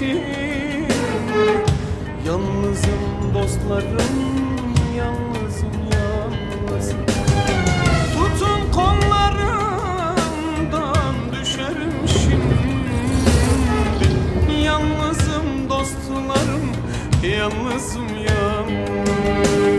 için. Yalnızım dostlarım Yalnızım yalnızım. Tutun kollarımdan düşerim şimdi. Yalnızım dostlarım Yalnızım yalnızım.